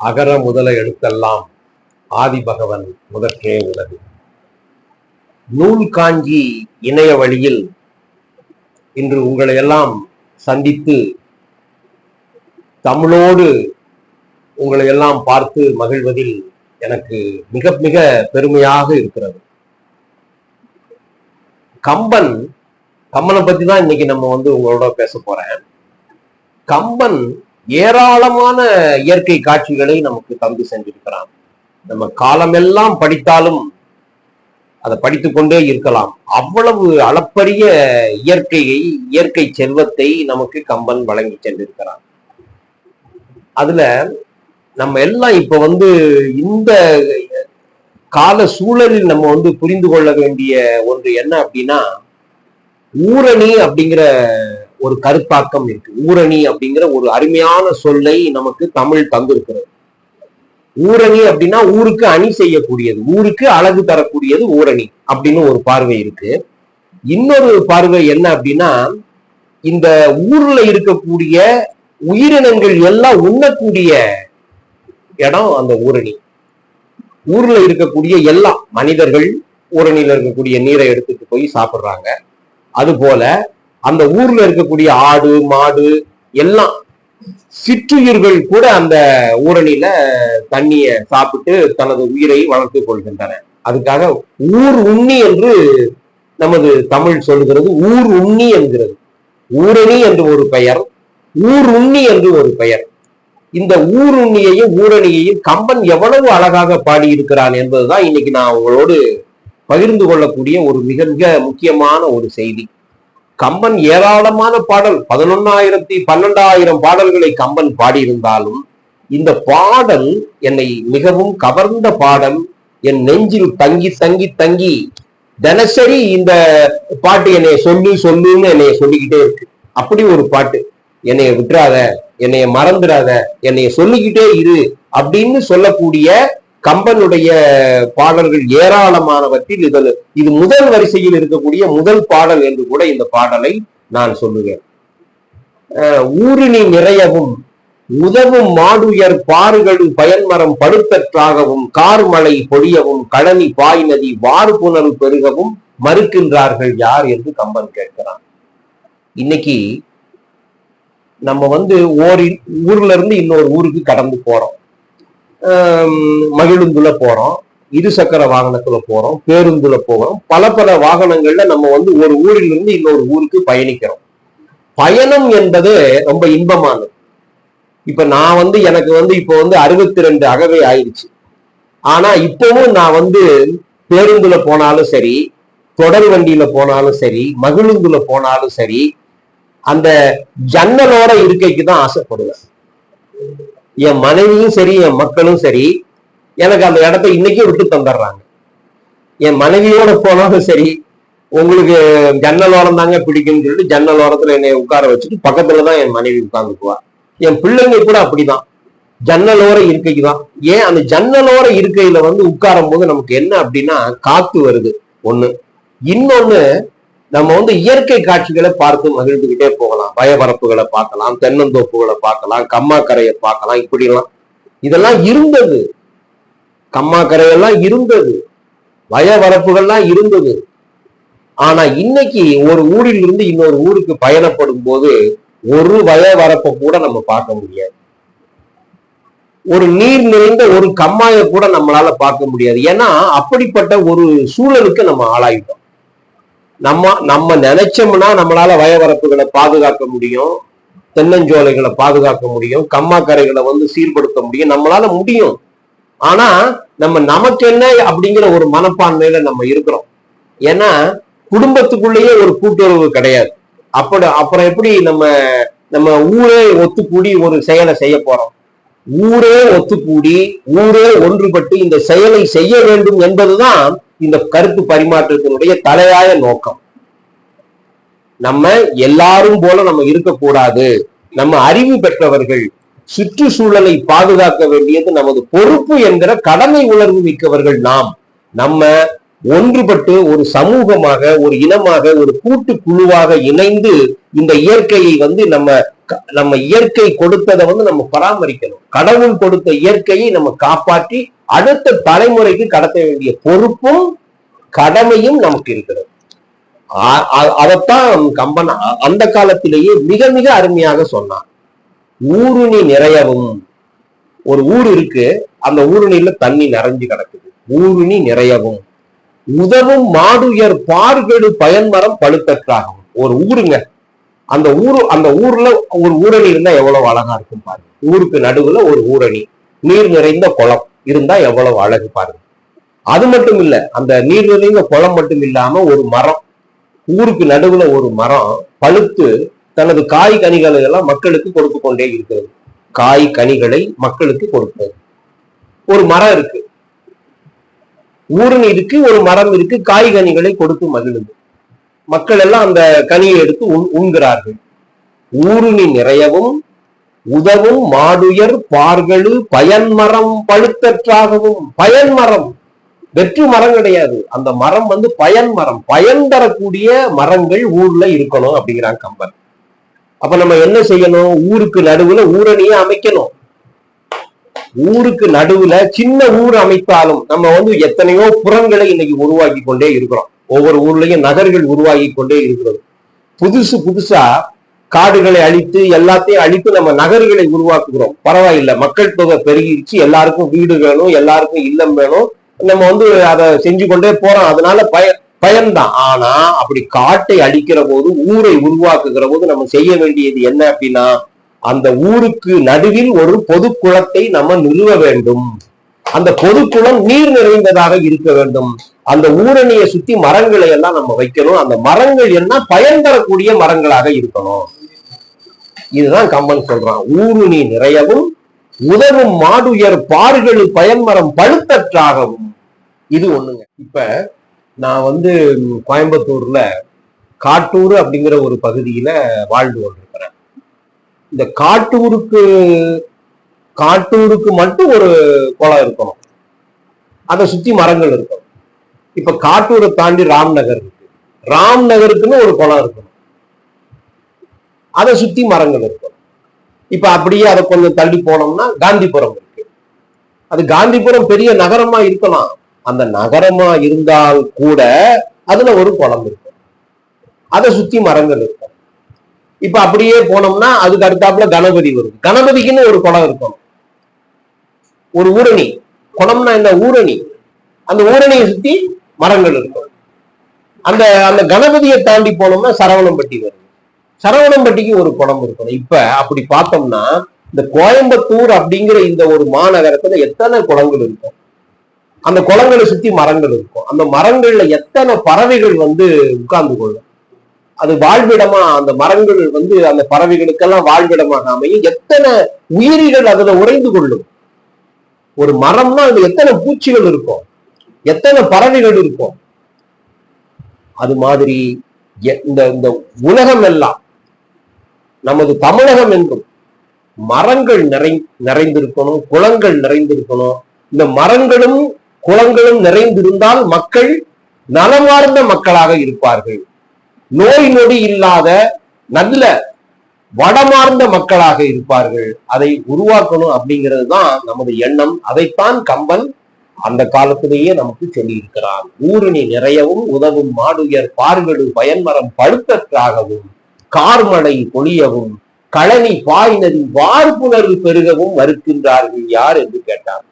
அகர முதல எழுத்தெல்லாம் ஆதி பகவன் முதற்றே உள்ளது நூல் காஞ்சி இணைய வழியில் இன்று உங்களை எல்லாம் சந்தித்து தமிழோடு உங்களை எல்லாம் பார்த்து மகிழ்வதில் எனக்கு மிக மிக பெருமையாக இருக்கிறது. கம்பன் கம்பனை பத்தி தான் இன்னைக்கு நம்ம வந்து உங்களோட பேச போறேன். கம்பன் ஏராளமான இயற்கை காட்சிகளை நமக்கு தந்து சென்றிருக்கிறான். நம்ம காலமெல்லாம் படித்தாலும் அதை படித்துக் கொண்டே இருக்கலாம். அவ்வளவு அளப்பரிய இயற்கையை இயற்கை செல்வத்தை நமக்கு கம்பன் வழங்கி சென்றிருக்கிறான். அதுல நம்ம எல்லாம் இப்ப வந்து இந்த கால சூழலில் நம்ம வந்து புரிந்து கொள்ள வேண்டிய ஒன்று என்ன அப்படின்னா ஊரணி அப்படிங்கிற ஒரு கருத்தாக்கம் இருக்கு. ஊரணி அப்படிங்கிற ஒரு அருமையான சொல்லை நமக்கு தமிழ் தந்திருக்கிறது. ஊரணி அப்படின்னா ஊருக்கு அணி செய்யக்கூடியது. ஊருக்கு அழகு தரக்கூடியது ஊரணி அப்படின்னு ஒரு பார்வை இருக்கு. இன்னொரு பார்வை என்ன அப்படின்னா இந்த ஊர்ல இருக்கக்கூடிய உயிரினங்கள் எல்லாம் உண்ணக்கூடிய இடம் அந்த ஊரணி. ஊர்ல இருக்கக்கூடிய எல்லாம் மனிதர்கள் ஊரணியில இருக்கக்கூடிய நீரை எடுத்துட்டு போய் சாப்பிடுறாங்க. அது போல அந்த ஊர்ல இருக்கக்கூடிய ஆடு மாடு எல்லாம் சிற்றுயிர்கள் கூட அந்த ஊரணியில தண்ணிய சாப்பிட்டு தனது உயிரை வளர்த்து கொள்கின்றன. அதுக்காக ஊர் உண்ணி என்று நமது தமிழ் சொல்கிறது ஊர் உண்ணி என்கிறது. ஊரணி என்று ஒரு பெயர் ஊர் உண்ணி என்று ஒரு பெயர். இந்த ஊர் உண்ணியையும் ஊரணியையும் கம்பன் எவ்வளவு அழகாக பாடியிருக்கிறான் என்பதுதான் இன்னைக்கு நான் உங்களோடு பகிர்ந்து கொள்ளக்கூடிய ஒரு மிக மிக முக்கியமான ஒரு செய்தி. கம்பன் ஏராளமான பாடல் பதினொன்னாயிரத்தி பன்னெண்டாயிரம் பாடல்களை கம்பன் பாடியிருந்தாலும் இந்த பாடல் என்னை மிகவும் கவர்ந்த பாடல். என் நெஞ்சில் தங்கி தங்கி தங்கி தினசரி இந்த பாட்டு என்னைய சொல்லு சொல்லுன்னு என்னைய சொல்லிக்கிட்டே இருக்கு. அப்படி ஒரு பாட்டு. என்னைய விட்டுறாத என்னைய மறந்துடாத என்னைய சொல்லிக்கிட்டே இரு அப்படின்னு சொல்லக்கூடிய கம்பனுடைய பாடல்கள் ஏராளமானவற்றில் இதில் இது முதல் வரிசையில் இருக்கக்கூடிய முதல் பாடல் என்று கூட இந்த பாடலை நான் சொல்லுவேன். ஊரினி நிறையவும் உதவும் மாடுயர் பாறுகளும் பயன்மரம் படுத்தற்றாகவும் கார்மலை பொழியவும் கழனி பாய் நதி வாறு பெருகவும் மறுக்கின்றார்கள் யார் என்று கம்பன் கேட்கிறான். இன்னைக்கு நம்ம வந்து ஓரின் ஊர்ல இருந்து இன்னொரு ஊருக்கு கடந்து போறோம். மகிழுந்துல போறோம். இருசக்கர வாகனத்துல போறோம். பேருந்துல போகிறோம் பல பல வாகனங்கள்ல நம்ம வந்து ஒரு ஊரிலிருந்து இன்னொரு ஊருக்கு பயணிக்கிறோம். பயணம் என்பது ரொம்ப இன்பமானது. இப்ப நான் வந்து எனக்கு வந்து இப்போ வந்து அறுபத்தி ரெண்டு அகவை ஆயிடுச்சு. ஆனா இப்பவும் நான் வந்து பேருந்துல போனாலும் சரி தொடர் வண்டியில போனாலும் சரி மகிழுந்துல போனாலும் சரி அந்த ஜன்னலோட இருக்கைக்கு தான் ஆசைப்படுவேன். என் மனைவியும் சரி என் மக்களும் சரி எனக்கு அந்த இடத்த இன்னைக்கே விட்டு தந்துடுறாங்க. என் மனைவியோட போனாலும் சரி உங்களுக்கு ஜன்னல் ஓரம் தாங்க பிடிக்கும்னு சொல்லிட்டு ஜன்னல் ஓரத்துல என்னை உட்கார வச்சுட்டு பக்கத்துலதான் என் மனைவி உட்காந்துக்குவா. என் பிள்ளைங்க கூட அப்படிதான். ஜன்னலோர இருக்கைக்கு தான் ஏன் அந்த ஜன்னலோர இருக்கையில வந்து உட்காரும் போது நமக்கு என்ன அப்படின்னா காத்து வருது. ஒண்ணு. இன்னொன்னு நம்ம வந்து இயற்கை காட்சிகளை பார்த்து மகிழ்ந்துகிட்டே போகலாம். பயபரப்புகளை பார்க்கலாம் தென்னந்தோப்புகளை பார்க்கலாம் கம்மாக்கரையை பார்க்கலாம் இப்படிலாம். இதெல்லாம் இருந்தது. கம்மாக்கரையெல்லாம் இருந்தது. வயவரப்புகள்லாம் இருந்தது. ஆனா இன்னைக்கு ஒரு ஊரில் இருந்து இன்னொரு ஊருக்கு பயணப்படும் போது ஒரு வயவரப்பை கூட நம்ம பார்க்க முடியாது. ஒரு நீர் நிறைந்த ஒரு கம்மாயை கூட நம்மளால பார்க்க முடியாது. ஏன்னா அப்படிப்பட்ட ஒரு சூழலுக்கு நம்ம ஆளாயிட்டோம். நம்ம நம்ம நினைச்சோம்னா நம்மளால வயவரப்புகளை பாதுகாக்க முடியும். தென்னஞ்சோலைகளை பாதுகாக்க முடியும். கம்மாக்கரைகளை வந்து சீர்படுத்த முடியும். நம்மளால முடியும். ஆனா நம்ம நமக்கு என்ன அப்படிங்கிற ஒரு மனப்பான்மையில நம்ம இருக்கிறோம். ஏன்னா குடும்பத்துக்குள்ளேயே ஒரு கூட்டுறவு கிடையாது. அப்படி அப்புறம் எப்படி நம்ம நம்ம ஊரே ஒத்துக்கூடி ஒரு செயலை செய்ய போறோம்? ஊரே ஒத்துக்கூடி ஊரே ஒன்றுபட்டு இந்த செயலை செய்ய வேண்டும் என்பதுதான் இந்த கருத்து பரிமாற்றத்தினுடைய தலையாய நோக்கம். நம்ம எல்லாரும் போல நம்ம இருக்கக்கூடாது. நம்ம அறிவு பெற்றவர்கள் சுற்றுச்சூழலை பாதுகாக்க வேண்டியது நமது பொறுப்பு என்கிற கடமை உணர்வு மிக்கவர்கள் நாம். நம்ம ஒன்றுபட்டு ஒரு சமூகமாக ஒரு இனமாக ஒரு கூட்டு குழுவாக இணைந்து இந்த இயற்கையை வந்து நம்ம நம்ம இயற்கை கொடுத்ததை வந்து நம்ம பராமரிக்கணும். கடவுள் கொடுத்த இயற்கையை நம்ம காப்பாற்றி அடுத்த தலைமுறைக்கு கடத்த வேண்டிய பொறுப்பும் கடமையும் நமக்கு இருக்கிறது. அதைத்தான் கம்பன் அந்த காலத்திலேயே மிக மிக அருமையாக சொன்னான். ஊருணி நிறையவும் ஒரு ஊர் இருக்கு அந்த ஊருணியில தண்ணி நிறைஞ்சு கிடக்குது. ஊருணி நிறையவும். உதவும் மாடுயர் பார்கெடு பயன்மரம் பழுத்தற்றாகும். ஒரு ஊருங்க. அந்த ஊரு அந்த ஊர்ல ஒரு ஊரணி இருந்தா எவ்வளவு அழகா இருக்கும் பாருங்க. ஊருக்கு நடுவுல ஒரு ஊரணி. நீர் நிறைந்த குளம். இருந்தா எவ்வளவு அழகு பாருங்க. அது மட்டும் இல்ல அந்த நீர் நிறைந்த குளம் மட்டும் இல்லாம ஒரு மரம் ஊருக்கு நடுவுல ஒரு மரம் பழுத்து தனது காய் கனிகளை எல்லாம் மக்களுக்கு கொடுத்து கொண்டே இருக்கிறது. காய் கனிகளை மக்களுக்கு கொடுப்பது. ஒரு மரம் இருக்கு. ஊருன்னு இருக்கு ஒரு மரம் இருக்கு காய் கனிகளை கொடுத்து மகிழுது. மக்கள் எல்லாம் அந்த கனியை எடுத்து உண்- உண்கிறார்கள். ஊருணி நிறையவும் உதவும் மாடுயர் பார்களு பயன்மரம் பழுத்தற்றாகவும். பயன்மரம் வெற்று மரம் கிடையாது. அந்த மரம் வந்து பயன் மரம். பயன் தரக்கூடிய மரங்கள் ஊர்ல இருக்கணும் அப்படிங்கிறாங்க கம்பன். அப்ப நம்ம என்ன செய்யணும்? ஊருக்கு நடுவுல ஊரணியை அமைக்கணும். ஊருக்கு நடுவுல சின்ன ஊர் அமைத்தாலும் நம்ம வந்து எத்தனையோ புறங்களை இன்னைக்கு உருவாக்கி கொண்டே இருக்கிறோம். ஒவ்வொரு ஊர்லயும் நகர்கள் உருவாகி கொண்டே இருக்கிறது. புதுசு புதுசா காடுகளை அழித்து எல்லாத்தையும் அழித்து நம்ம நகர்களை உருவாக்குகிறோம். பரவாயில்ல. மக்கள் தொகை பெருகிடுச்சு. எல்லாருக்கும் வீடு வேணும் எல்லாருக்கும் இல்லம் வேணும். நம்ம வந்து அதை செஞ்சு கொண்டே போறோம். அதனால பய பயன்தான். ஆனா அப்படி காட்டை அழிக்கிற போது ஊரை உருவாக்குகிற போது நம்ம செய்ய வேண்டியது என்ன அப்படின்னா அந்த ஊருக்கு நடுவில் ஒரு பொது குளத்தை நம்ம நிறுவ வேண்டும். அந்த பொது குளம் நீர் நிறைந்ததாக இருக்க வேண்டும். அந்த ஊரணியை சுத்தி மரங்களை எல்லாம் நம்ம வைக்கணும். அந்த மரங்கள் என்ன பயன் தரக்கூடிய மரங்களாக இருக்கணும். இதுதான் கம்பன் சொல்றான். ஊருணி நிறையவும் உதவும் மாடுயர் பார்களு பயன்மரம் பழுத்தற்றாகவும். இது ஒண்ணுங்க. இப்ப நான் வந்து கோயம்புத்தூர்ல காட்டூர் அப்படிங்கிற ஒரு பகுதியில வாழ்ந்து கொண்டிருக்கிறேன். இந்த காட்டூருக்கு காட்டூருக்கு மட்டும் ஒரு குளம் இருக்கணும். அதை சுத்தி மரங்கள் இருக்கணும். இப்ப காட்டூரை தாண்டி ராம்நகர் இருக்கு. ராம்நகருக்குன்னு ஒரு குளம் இருக்கணும். அதை சுத்தி மரங்கள் இருக்கும். இப்ப அப்படியே அதை கொஞ்சம் தள்ளி போனோம்னா காந்திபுரம் இருக்கு. அது காந்திபுரம் பெரிய நகரமா இருக்கலாம். அந்த நகரமா இருந்தால் கூட அதுல ஒரு குளம் இருக்கும். அதை சுத்தி மரங்கள் இருக்கும். இப்ப அப்படியே போனோம்னா அதுக்கு அடுத்தாப்புல கணபதி வரும். கணபதிக்குன்னு ஒரு குளம் இருக்கும். ஒரு ஊரணி. குளம்னா என்ன? ஊரணி. அந்த ஊரணியை சுத்தி மரங்கள் இருக்கும். அந்த அந்த கணபதியை தாண்டி போனோம்னா சரவணம்பட்டி வரும். சரவணம்பட்டிக்கு ஒரு குளம் இருக்கணும். இப்ப அப்படி பார்த்தோம்னா இந்த கோயம்புத்தூர் அப்படிங்கிற இந்த ஒரு மாநகரத்துல எத்தனை குளங்கள் இருக்கும்? அந்த குளங்களை சுத்தி மரங்கள் இருக்கும். அந்த மரங்கள்ல எத்தனை பறவைகள் வந்து உட்கார்ந்து கொள்ளும்? அது வாழ்விடமா அந்த மரங்கள் வந்து அந்த பறவைகளுக்கெல்லாம் வாழ்விடமாக அமையும். எத்தனை உயிரிகள் அதுல உறைந்து கொள்ளும்? ஒரு மரம்னா அதுல எத்தனை பூச்சிகள் இருக்கும்? எத்தனை பறவைகள் இருக்கும்? அது மாதிரி எ- இந்த இந்த உலகம் எல்லாம் நமது தமிழகம் என்றும் மரங்கள் நிறை நிறைந்திருக்கணும் குளங்கள் நிறைந்திருக்கணும். இந்த மரங்களும் குளங்களும் நிறைந்திருந்தால் மக்கள் நலமார்ந்த மக்களாக இருப்பார்கள். நோய் நொடி இல்லாத நல்ல வடமார்ந்த மக்களாக இருப்பார்கள். அதை உருவாக்கணும் அப்படிங்கிறது தான் நமது எண்ணம். அதைத்தான் கம்பன் அந்த காலத்திலேயே நமக்கு சொல்லியிருக்கிறான். ஊரணி நிறையவும் உதவும் மாடுயர் பார்கடு பயன்மரம் பழுத்தற்றாகவும் கார்மடை பொழியவும் களனி பாய்நதி வார்ப்புணர்வு பெருகவும் மறுக்கின்றார்கள் யார் என்று கேட்டார்.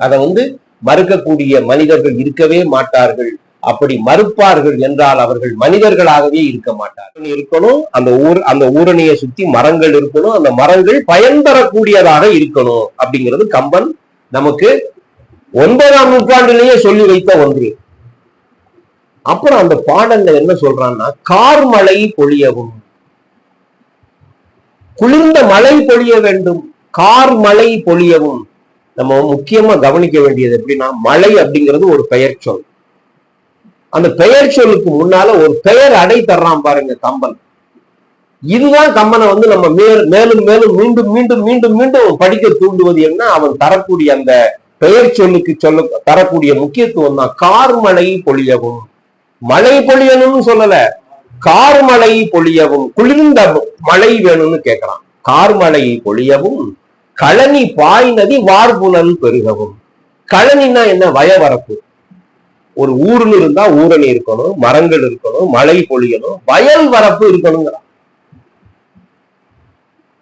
அதை வந்து மறுக்கக்கூடிய மனிதர்கள் இருக்கவே மாட்டார்கள். அப்படி மறுப்பார்கள் என்றால் அவர்கள் மனிதர்களாகவே இருக்க மாட்டார்கள். இருக்கணும் அந்த ஊர் அந்த ஊரணியை சுத்தி மரங்கள் இருக்கணும் அந்த மரங்கள் பயன் தரக்கூடியதாக இருக்கணும் அப்படிங்கிறது கம்பன் நமக்கு ஒன்பதாம் நூற்றாண்டிலேயே சொல்லி வைத்த ஒன்று. அப்புறம் அந்த பாடல்ல என்ன சொல்றான்னா கார்மழை பொழியவும். குளிர்ந்த மழை பொழிய வேண்டும் கார்மழை பொழியவும். நம்ம முக்கியமா கவனிக்க வேண்டியது எப்படின்னா மழை அப்படிங்கிறது ஒரு பெயர் சொல். அந்த பெயர் சொல்லுக்கு முன்னால ஒரு பெயர் அடை தர்றான் பாருங்க கம்பன். இதுதான் கம்பனை வந்து நம்ம மேல் மேலும் மேலும் மீண்டும் மீண்டும் மீண்டும் மீண்டும் படிக்க தூண்டுவது என்ன? அவன் தரக்கூடிய அந்த பெயர் சொல்லுக்கு சொல்ல தரக்கூடிய முக்கியத்துவம் தான் கார் மழை பொழியவும். மழை பொழியணும்னு சொல்லல. கார்மழை பொழியவும் குளிர்ந்த மழை வேணும்னு கேட்கிறான் கார்மழை பொழியவும் கழனி பாய் நதி வார்புணல் பெருகவும். கழனின்னா என்ன? வயவரப்பு ஒரு ஊர்ல இருந்தா ஊரணி இருக்கணும் மரங்கள் இருக்கணும் மழை பொழியணும் வயல் வரப்பு இருக்கணுங்கிறான்.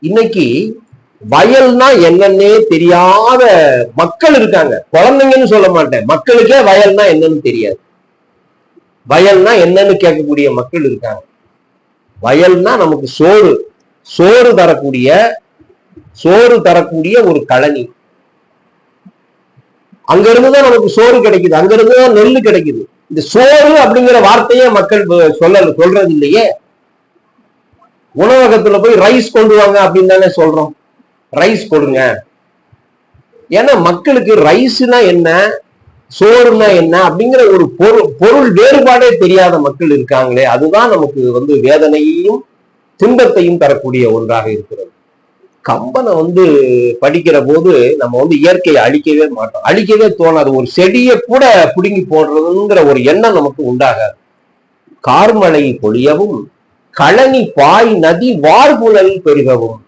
இன்னைக்கு வயல்னா என்னன்னே தெரியாத மக்கள் இருக்காங்க. குழந்தைங்கன்னு சொல்ல மாட்டேன். மக்களுக்கே வயல்னா என்னன்னு தெரியாது. வயல்னா என்னன்னு கேட்கக்கூடிய மக்கள் இருக்காங்க. வயல்னா நமக்கு சோறு சோறு தரக்கூடிய சோறு தரக்கூடிய ஒரு கழனி. அங்க இருந்துதான் நமக்கு சோறு கிடைக்குது அங்க இருந்துதான் நெல்லு கிடைக்குது. இந்த சோறு அப்படிங்கிற வார்த்தையே மக்கள் சொல்ல சொல்றது இல்லையே. உணவகத்துல போய் ரைஸ் கொண்டு வாங்க அப்படின்னு தானே சொல்றோம். ரைஸ் கொடுங்க. ஏன்னா மக்களுக்கு ரைஸ்னா என்ன? சோறுனா என்ன அப்படிங்கிற ஒரு பொருள் பொருள் வேறுபாடே தெரியாத மக்கள் இருக்காங்களே அதுதான் நமக்கு வந்து வேதனையையும் துன்பத்தையும் தரக்கூடிய ஒன்றாக இருக்கிறது. கம்பனை வந்து படிக்கிற போது நம்ம வந்து இயற்கையை அழிக்கவே மாட்டோம். அழிக்கவே தோணாது. ஒரு செடியை கூட பிடுங்கி போடுறதுங்கிற ஒரு எண்ணம் நமக்கு உண்டாகாது. கார்மலை பொழியவும் களனி பாய் நதி வார்புழல் பெருகவும்.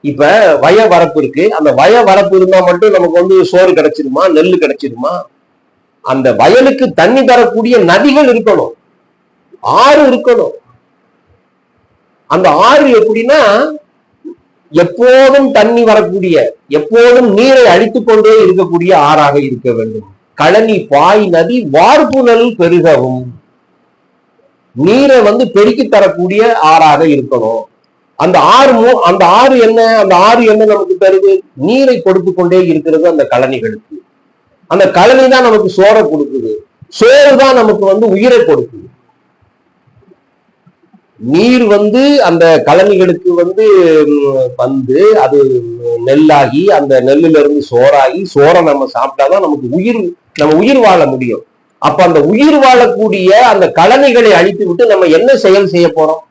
இப்ப வய வரப்பு இருக்கு. அந்த வய வரப்பு இருந்தா மட்டும் நமக்கு வந்து சோறு கிடைச்சிருமா நெல் கிடைச்சிருமா? அந்த வயலுக்கு தண்ணி தரக்கூடிய நதிகள் இருக்கணும். ஆறு இருக்கணும். அந்த ஆறு எப்படின்னா எப்போதும் தண்ணி வரக்கூடிய எப்போதும் நீரை அழித்துக் கொண்டே இருக்கக்கூடிய ஆறாக இருக்க வேண்டும். கழனி பாய் நதி வார்ப்புணல் பெருகவும் நீரை வந்து பெருக்கி தரக்கூடிய ஆறாக இருக்கணும். அந்த ஆறு அந்த ஆறு என்ன அந்த ஆறு என்ன நமக்கு தருது? நீரை கொடுத்து கொண்டே இருக்கிறது அந்த கழனிகளுக்கு. அந்த கழனி தான் நமக்கு சோறை கொடுக்குது. சோறு தான் நமக்கு வந்து உயிரை கொடுக்குது. நீர் வந்து அந்த கழனிகளுக்கு வந்து வந்து அது நெல்லாகி அந்த நெல்லுல இருந்து சோறாகி சோறை நம்ம சாப்பிட்டாதான் நமக்கு உயிர் நம்ம உயிர் வாழ முடியும். அப்ப அந்த உயிர் வாழக்கூடிய அந்த கழனிகளை அழித்து விட்டு நம்ம என்ன செயல் செய்ய போறோம்?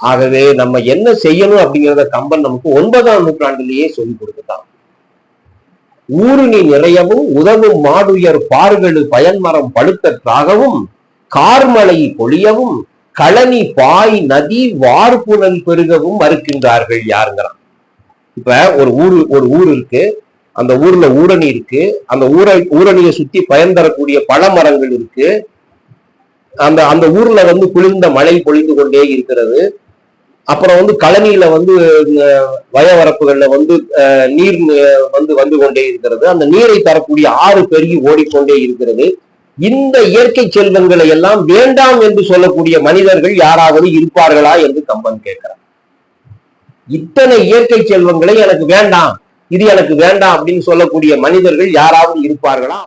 ஆகவே நம்ம என்ன செய்யணும் அப்படிங்கிறத கம்பன் நமக்கு ஒன்பதாம் நூற்றாண்டிலேயே சொல்லி கொடுத்துட்டான். ஊருணி நிறையவும் உதவும் மாடுயர் பார்களு பயன்மரம் பழுத்தற்றாகவும் கார்மலை பொழியவும் களனி பாய் நதி வார்புணல் பெருகவும் மறுக்கின்றார்கள் யாருங்கிறான் இப்ப ஒரு ஊர் ஒரு ஊர் இருக்கு அந்த ஊர்ல ஊரணி இருக்கு அந்த ஊரை ஊரணியை சுத்தி பயன் தரக்கூடிய பல மரங்கள் இருக்கு அந்த அந்த ஊர்ல வந்து குளிர்ந்த மழை பொழிந்து கொண்டே இருக்கிறது அப்புறம் வந்து கழனியில வந்து வயவரப்புகள்ல வந்து நீர் வந்து வந்து கொண்டே இருக்கிறது. அந்த நீரை தரக்கூடிய ஆறு பெருகி ஓடிக்கொண்டே இருக்கிறது. இந்த இயற்கை செல்வங்களை எல்லாம் வேண்டாம் என்று சொல்லக்கூடிய மனிதர்கள் யாராவது இருப்பார்களா என்று கம்பன் கேட்கிறார் இத்தனை இயற்கை செல்வங்களை எனக்கு வேண்டாம் இது எனக்கு வேண்டாம் அப்படின்னு சொல்லக்கூடிய மனிதர்கள் யாராவது இருப்பார்களா?